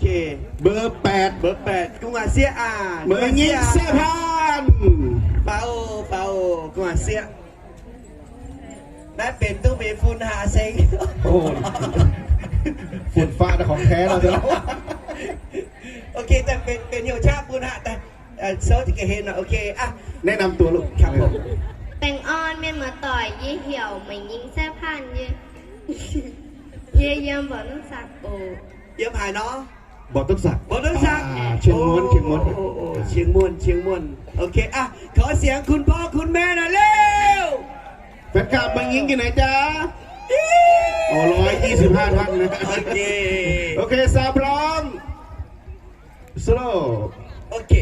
เคเบอร์แปดเบอร์แปดกุ้งอาเซียอ่าเบอร์ยี่เสื้อผ้านเปาเปากุ้งอาเซียแม่เป็นตู้เบฟุนหาเซ็งโอ้ยฝุ่นฟ้าของแท้เราจะเล่าโอเคแต่เป็นเป็นเหี่ยวชาปุนฮะแต่เอ่อเซิร์ชที่เห็นนะโอเคอะแนะนำตัวลูกครับผมแตงอ่อนเมียนมาต่อยยี่เหี่ยวไม่ยิงแซ่พันเย่เย่เยี่ยมบอกน้องสักโอเยี่ยมหายเนาะ บอกต้นสักบอลสักอ่าเชียงม้วนเชียงม้วนโอ้โอ้เชียงม้วนเชียงม้วนโอเคอะขอเสียงคุณพ่อคุณแม่หน่อยเร็วแฟนคลับมายิงกันไหนจ๊ะโอ้ร้อยยี่สิบห้าท่านนะโอเค โอเคสาวพร้อมสโล โอเค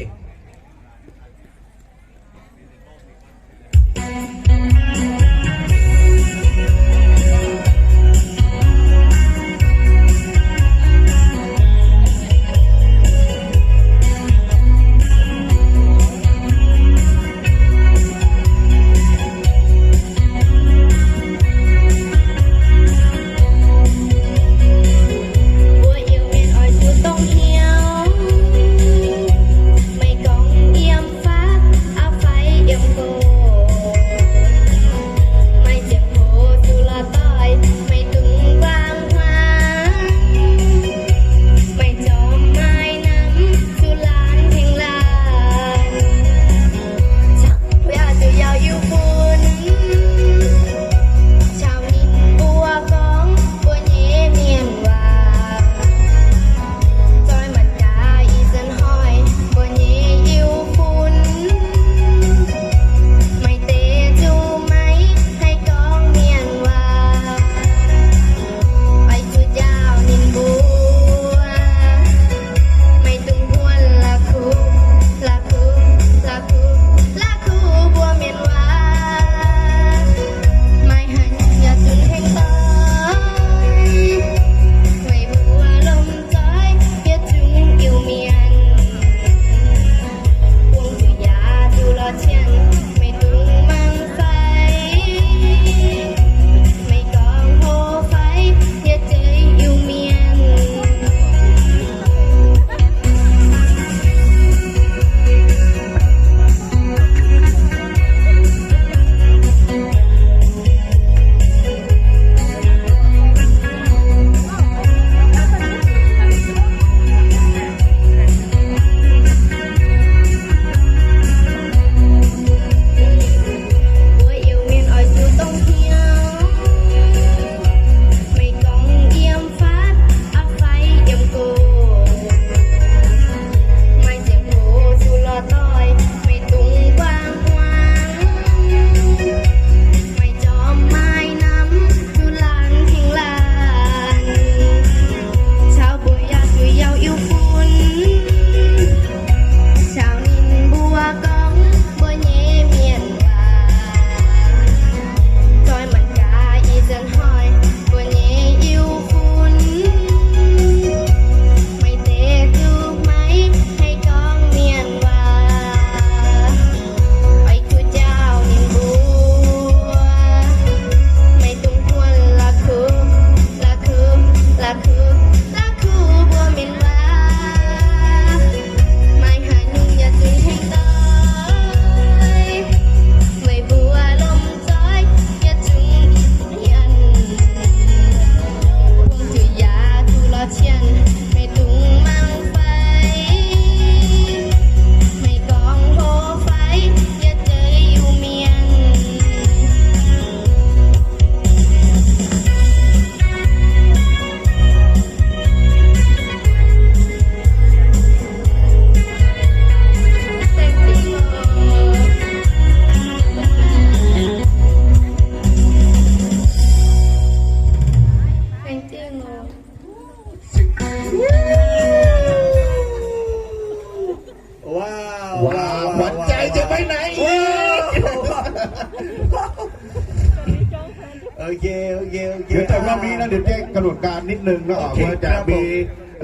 อเคโอเคโอเคเดี๋ยวแต่รอบนี้นะเดี๋ยวแจ้งกำหนดการนิดนึงนะโอเคว่าจะครับผมมี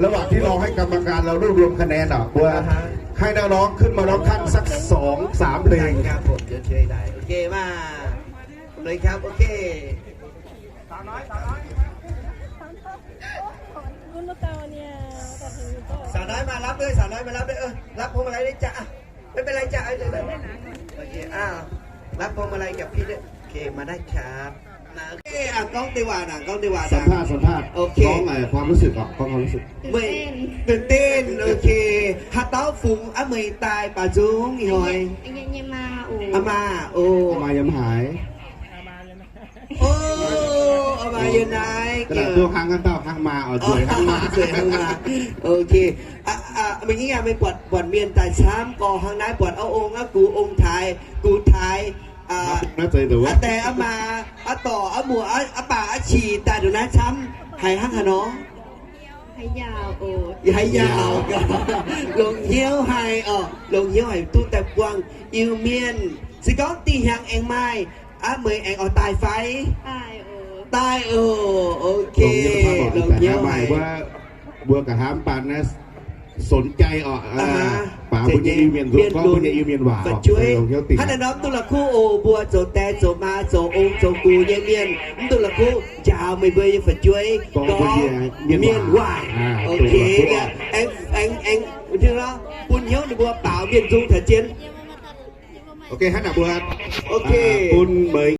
ระหว่างที่รอให้กรรมการเรารวบรวมคะแนนอะว่าอ่าฮะ ให้น้องๆขึ้นมาร้องขั้นสักสองสามเพลได้ง ครับผมจะช่วยได้โอเคมาเลยครับโอเครุ่นลูกเตาเนี่ยตัดถึงด้วยสาวน้อยมารับด้วยเออรับพวงมาลัยด้วยจ้ะอะไม่เป็นไรจ้ะเอาเลยเลยโอเคอ้าวรับพวงมาลัยกับพี่ด้วยโอเคมาได้ครับ นะโอเคอะกล้องดีกว่านะกล้องดีกว่าสันะ มภาษณ์สัมภาษณ์โอเค ร้องไงความรู้สึกก่อนความรู้สึกตื่นไม่เต้นตื่นเต้นโอเคฮัตเต้าฟุงอะเมยตายป่าจุ้งอีหอยอันยังยังมาโอ้อามาโอ้เอามายังหายโอ้อามาอยู่ไหนกระดาษตัวข้างกันเต้าข้างมาเอาสวยข้างมาสวยข้างมาโอเคอะอะเมื่อกี้ไงไม่ปวดปวดเมียนแต่ช้ำก่อข้างในปวดเอาองค์อะกูองค์ไทยกูไทย อ่าน่าใจแต่ว่าอาแต่อามาอาต่ออาหมูอาอาป่าอาฉีแต่เดี๋ยวนะช้ำหายห้างหะเนาะให้ยาวโอ้อย่าให้ยาวกันลงเหี้ยวให้เออลงเหี้ยวให้ตู้แต่กวางอิวเมียนสิก้องตีหางเองไม่อะเมยเองเอาตายไฟตายโอ้ตายเออโอเคลงเยอะมากบอกแต่หาใหม่ว่าบัวกับหามปานนะ สนใจออกอ่าป่าบุญยาอีเมียนก็บุญยาอีเมียนหว่าก็ช่วยลงเที่ยวติดถ้าน้องตุละคู่โอบัวโจแต่โจมาโจองโจกูเยเมียนตุละคู่จาวไม่เบื่อยังฝัดช่วยเมียนว่าโอเคเนี่ยเอ็งเอ็งเอ็งถึงแล้วปุ่นเหี้ยวในบัวเปล่าเมียนจุงถัดเจียนโอเคฮะหนักบัวโอเคปุนเบย